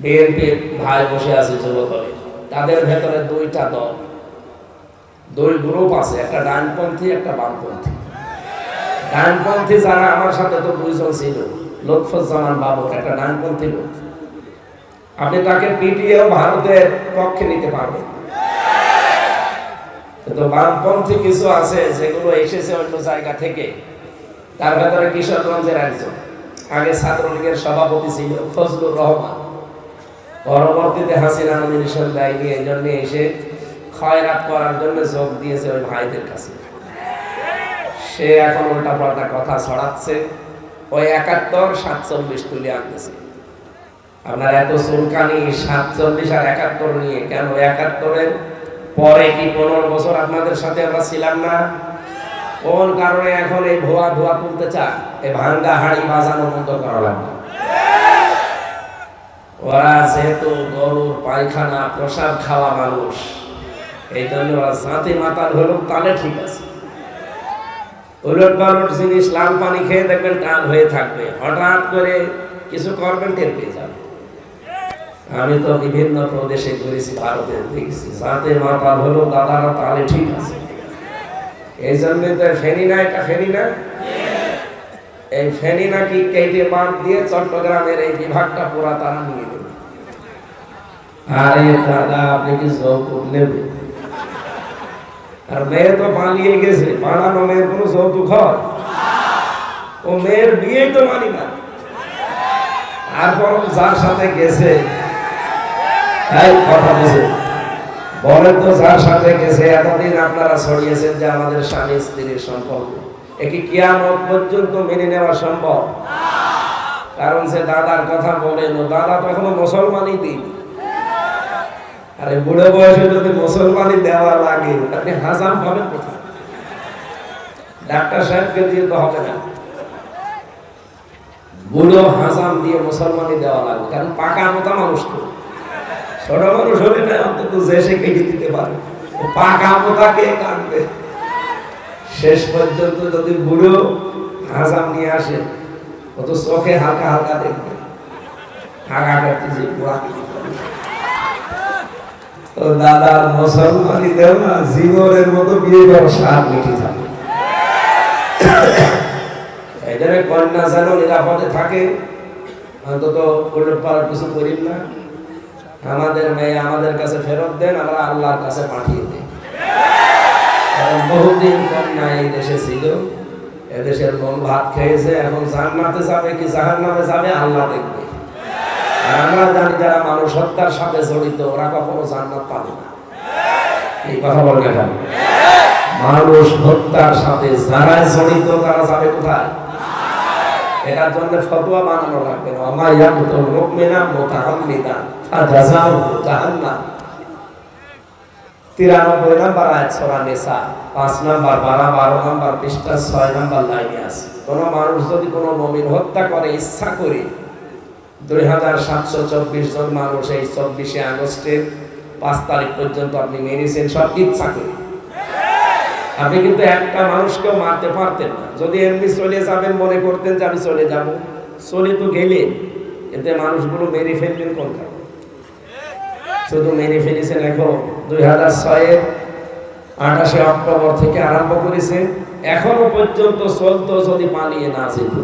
বিএনপির ভাই বসে আছে যুবদলে। তাদের ভেতরে দুইটা দল। দুই গ্রুপ আছে, একটা ডানপন্থী, একটা বামপন্থী। ডানপন্থী যারা আমার সাথে তো দুইজন ছিল, লুৎফুজ্জামান বাবু একটা ডানপন্থী লোক। আপনি তাকে পিটিয়েও ভারতের পক্ষে নিতে পারবেন। কিন্তু বামপন্থী কিছু আছে যেগুলো এসেছে অন্য জায়গা থেকে। তার ভেতরে কিশোরগঞ্জের একজন। আগে ছাত্রলীগের সভাপতি ছিল ফজলুর রহমান। পরবর্তীতে হাসিনা নমিনেশন দেয়নি এই জন্য এসে খয়রাত করার জন্য যোগ দিয়েছে ওই ভাইদের কাছে। সে এখন উল্টা পাল্টা কথা ছড়াচ্ছে, ওই একাত্তর সাতচল্লিশ তুলে আনতেছে। আপনার এত চুলকানি, সাতচল্লিশ আর একাত্তর নিয়ে কেন? একাত্তরের পরে কি পনেরো বছর আপনাদের সাথে আমরা ছিলাম না? কোন কারণে এখন এই ভুয়া ধোয়া তুলতে চায় এই ভাঙ্গা হাড়ি বাজানো বন্ধ করা লাগবে। ওরা যেহেতু গরুর পায়খানা, প্রসাদ খাওয়া মানুষ, এই জন্য ওরা জাতি মাতাল হলো তাহলে ঠিক আছে। উলট পালট জিনিস, লাল পানি খেয়ে দেখবেন টান হয়ে থাকবে। হঠাৎ করে কিছু করবেন, টের পেয়ে যাবে আমি তো বিভিন্ন প্রদেশে ঘুরেছি, ভারতে দেখেছি, জাতের মাতাল হলো দাদারা তাহলে ঠিক আছে। এই জন্য তো ফেনি না এটা ফেনি না। এই ফেনি নাকি কেটে বাদ দিয়ে চট্টগ্রামের এই বিভাগটা পুরা তারা নিয়ে নেবে। আরে দাদা, আপনি কি যৌতুক নেবে? আর মেয়ে তো পালিয়ে গেছে, পালানো মেয়ের কোনো যৌতুক হয়? ও মেয়ের বিয়েই তো মানি না। তারপর যার সাথে গেছে, এই কথা বলছে বলেন তো যার সাথে গেছে, এতদিন আপনারা ছড়িয়েছেন যে আমাদের স্বামী স্ত্রীর সম্পর্ক। একে কিয়ামত পর্যন্ত মেনে নেওয়া সম্ভব। কারণ সে দাদার কথা বলেন ও দাদা তো মুসলমানই দিন আরে বুড়ো বয়সে যদি মুসলমানই দেওয়া লাগে আপনি হাজাম পাবেন কোথায় ডাক্তার সাহেবকে দিয়ে তো হবে না। বুড়ো হাজাম দিয়ে মুসলমানই দেওয়া লাগবে কারণ পাকা মোটা মানুষ তো। ছোট মানুষ হলে না, অন্তত দেশে কেটে দিতে পারে। পাকা মোটা কে কাটবে। শেষ পর্যন্ত যদি বুড়ো হাজাম নিয়ে আসে অত চোখে হালকা হালকা দেখবে। দেও না জীবনের মতো বিয়ে স্বাদ মিটে এদের কন্যা যেন নিরাপদে থাকে, অন্তত কিছু করিম না। আমাদের মেয়ে আমাদের কাছে ফেরত দেন, আমরা আল্লাহর কাছে পাঠিয়ে কারণ বহুদিন কন্যা এই দেশে ছিল। এদেশের মন ভাত খেয়েছে, এখন জান্নাতে যাবে কি জাহান্নামে যাবে, আল্লাহ দেখবে। আর আমরা জানি যারা মানুষ হত্যার সাথে জড়িত, ওরা কখনো জান্নাত পাবে না। এই কথা বলে কেন মানুষ হত্যার সাথে যারা জড়িত, তারা যাবে কোথায়? এটার জন্য ফতোয়া বানানো লাগবে না। আমার ইয়া মতো মুকমিনা মুতাহাম্মিদান ফাজাযাহু জাহান্নাম। তিরানব্বই নাম্বার আয়াত সূরা নেশা পাঁচ নাম্বার বারো বারো নাম্বার পৃষ্ঠা, ছয় নাম্বার লাইনে আছে। কোন মানুষ যদি কোনো মমিন হত্যা করে, ইচ্ছা করে, দুই হাজার সাতশো চব্বিশ জন মানুষ এই চব্বিশে আগস্টের পাঁচ তারিখ পর্যন্ত আপনি মেরেছেন, সব ইচ্ছা করে। আপনি কিন্তু একটা মানুষকেও মারতে পারতেন না। যদি এমনি চলে যাবেন, মনে করতেন যে আমি চলে যাব। চলে তো গেলেন, এতে মানুষগুলো মেরে ফেললেন কোন কারণে? শুধু মেরে ফেলেছেন এখন দুই হাজার ছয়ের আঠাশে অক্টোবর থেকে আরম্ভ করেছে। এখনও পর্যন্ত চলতো যদি পালিয়ে না যেত।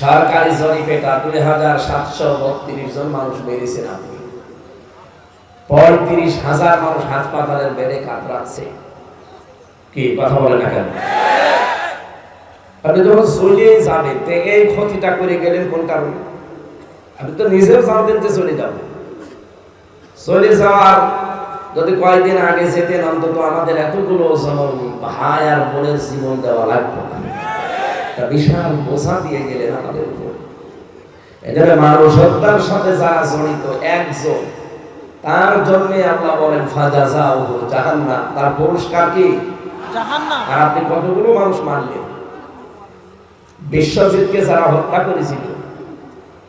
সরকারি জরিপেটা দুই হাজার সাতশো বত্রিশ জন মানুষ মেরেছেন আপনি পঁয়ত্রিশ হাজার মানুষ হাসপাতালের বেড়ে কাতরাচ্ছে। কি, কথা বলে না কেন? আপনি যখন চলে যাবেন তে এই ক্ষতিটা করে গেলেন কোন কারণে? আপনি তো নিজেও জানতেন চলে যাব। চলে যাওয়ার যদি কয়েকদিন আগে যেতেন অন্তত আমাদের এতগুলো ভাই আর বোনের জীবন দেওয়া লাগতো না। একটা বিশাল বোঝা দিয়ে গেলেন আমাদের উপর। এজন্য মানুষ হত্যার সাথে যারা জড়িত একজন তার জন্য আল্লাহ বলেন ফাজা যাও জাহান্নাম। তার পুরস্কার কি? আর আপনি কতগুলো মানুষ মারলেন বিশ্বজিৎকে যারা হত্যা করেছিল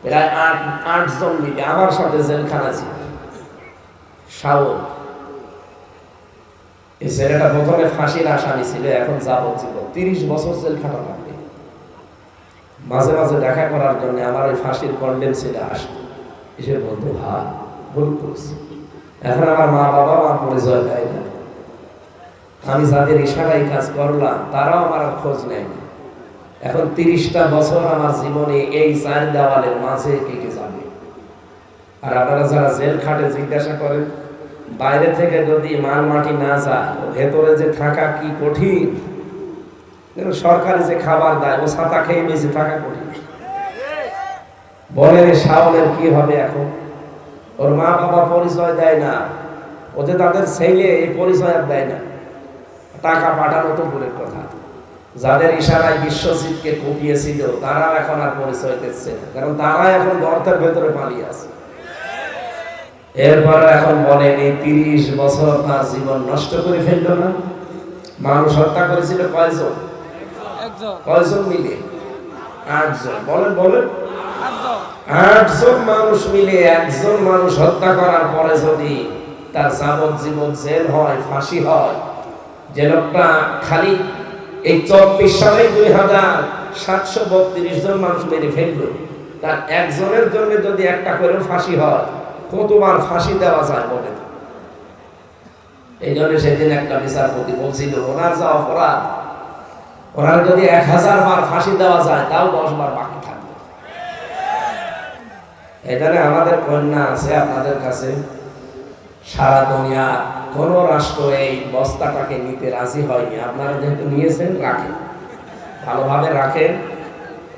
প্রায় আট, আটজন মিলে, আমার সাথে জেলখানা ছিল। এই ছেলেটা প্রথমে ফাঁসির এখন তিরিশ বছর জেল খাটা লাগবে মাঝে মাঝে দেখা করার জন্য আমার ওই ফাঁসির কন্ডেম ছেলে আসতো এসে ভুল করছি। এখন আমার মা বাবা আমার পরিচয় দেয় না। আমি যাদের ইশারায় কাজ করলাম, তারাও আমার খোঁজ নেয় না। এখন তিরিশটা বছর আমার জীবনে এই চার দেওয়ালের মাঝে কেটে যাবে? আর আপনারা যারা জেল খাটে জিজ্ঞাসা করেন, বাইরে থেকে যদি মাল মাটি না যায় ভেতরে যে থাকা কি কঠিন? সরকারি যে খাবার দেয়, ও ছাতা খেয়ে বেঁচে থাকা কঠিন। বলে শাওনের কি হবে এখন? ওর মা বাবা পরিচয় দেয় না। ওদের তাদের ছেলে এই পরিচয় আর দেয় না। টাকা পাঠানো তো দূরের কথা। যাদের ইশারায় বিশ্বজিৎকে কুপিয়েছিল তারাও এখন আর পরিচয় দিচ্ছে না। কারণ তারা এখন গর্তের ভেতরে পালিয়ে আছে। এরপর এখন বলেন এই তিরিশ বছর তার জীবন নষ্ট করে ফেলল না? মানুষ হত্যা করেছিল কয়জন? কয়জন মিলে? আটজন। বলেন বলেন। আটজন মানুষ মিলে একজন মানুষ হত্যা করার পরে যদি তার যাবজ্জীবন জেল হয় ফাঁসি হয় যে লোকটা খালি এই চব্বিশ সালে দুই হাজার সাতশো বত্রিশ জন মানুষ মেরে ফেলল তার একজনের জন্য যদি একটা করে ফাঁসি হয়, কতবার ফাঁসি দেওয়া যায় বলে এই জন্য সেদিন একটা বিচারপতি বলছিল, ওনার যা অপরাধ, ওনার যদি এক হাজার বার ফাঁসি দেওয়া যায়, তাও দশ বার বাকি থাকবে। এখানে আমাদের কন্যা আছে, আপনাদের কাছে সারা দুনিয়া কোন রাষ্ট্র এই বস্তাটাকে নিতে রাজি হয়নি। আপনারা যেহেতু নিয়েছেন, রাখেন। ভালোভাবে রাখেন।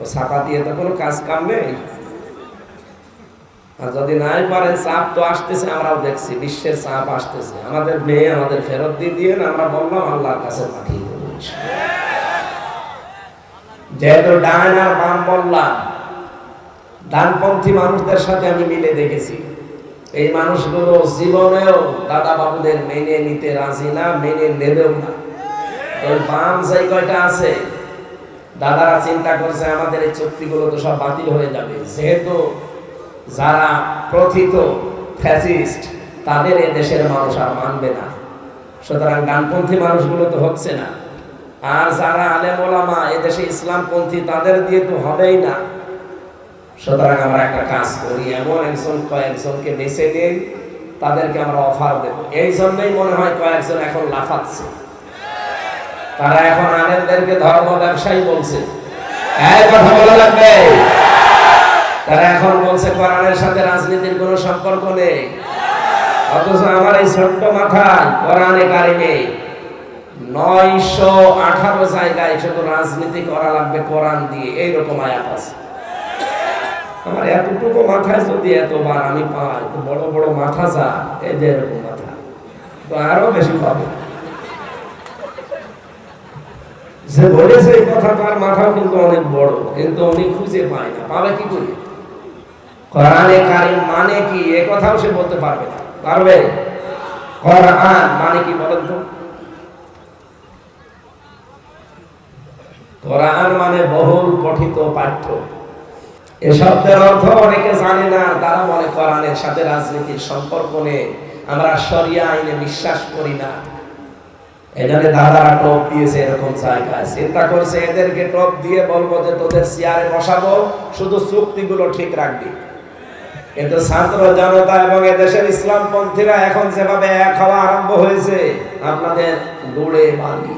ও ছাতা দিয়ে তো কোনো কাজ কাম নেই। আর যদি নাই পারেন চাপ তো আসতেছে, আমরাও দেখছি, বিশ্বের চাপ আসতেছে। আমাদের মেয়ে আমাদের ফেরত দিয়ে দিয়ে আমরা বললাম, আল্লাহর কাছে পাঠিয়ে দেবো যেহেতু ডান আর বাম বললাম, ডানপন্থী মানুষদের সাথে আমি মিলে দেখেছি। এই মানুষগুলো জীবনেও দাদা বাবুদের মেনে নিতে রাজি না, মেনে নেবেও না। ওই বাম যেই কয়টা আছে, দাদারা চিন্তা করছে, আমাদের এই চুক্তিগুলো তো সব বাতিল হয়ে যাবে। যেহেতু যারা প্রথিত ফ্যাসিস্ট, তাদের এ দেশের মানুষ আর মানবে না। সুতরাং ডানপন্থী মানুষগুলো তো হচ্ছে না। আর যারা আলেম এদেশে ইসলামপন্থী, তাদের দিয়ে তো হবেই না। সুতরাং আমরা একটা কাজ করি, এমন একজন কয়েকজনকে বেছে নিই তাদেরকে আমরা অফার দেব। এই জন্যই মনে হয় কয়েকজন এখন লাফাচ্ছে। তারা এখন আলেমদেরকে ধর্ম ব্যবসায়ী বলছে। কথা বলা লাগবে। তারা এখন বলছে, কোরআনের সাথে রাজনীতির কোনো সম্পর্ক নেই। অথচ আমার এই ছোট্ট মাথায় কোরআনে কারিমে নয়শো আঠারো জায়গায় শুধু রাজনীতি করা লাগবে কোরআন দিয়ে। এইরকম আয়াত আছে। আমার এতটুকু মাথায় যদি এতবার আমি পাই, তো বড় বড় মাথা যা এই যে এরকম মাথা। তো আরও বেশি পাবো। যে বলেছে এই কথা, তার মাথাও কিন্তু অনেক বড়, কিন্তু উনি খুঁজে পায় না। পাবে কি করে? কোরআনে কারিম মানে কি? এ কথাও সে বলতে পারবে না। পারবে? কোরআন মানে কি বলেন তো? কোরআন মানে বহুল পঠিত পাঠ্য। অর্থ অনেকে জানে না, তারা মনে সাথে রাজনীতির সম্পর্ক নেই। আমরা শরিয়া আইনে বিশ্বাস করি না। এখানে দাদারা টপ দিয়েছে এরকম জায়গায়। চিন্তা করছে, এদেরকে টপ দিয়ে বলব যে তোদের চেয়ারে বসাবো, শুধু চুক্তিগুলো ঠিক রাখবি। কিন্তু ছাত্র জনতা এবং এদেশের ইসলামপন্থীরা এখন যেভাবে এক হওয়া আরম্ভ হয়েছে, আপনাদের দৌড়ে বাঁধি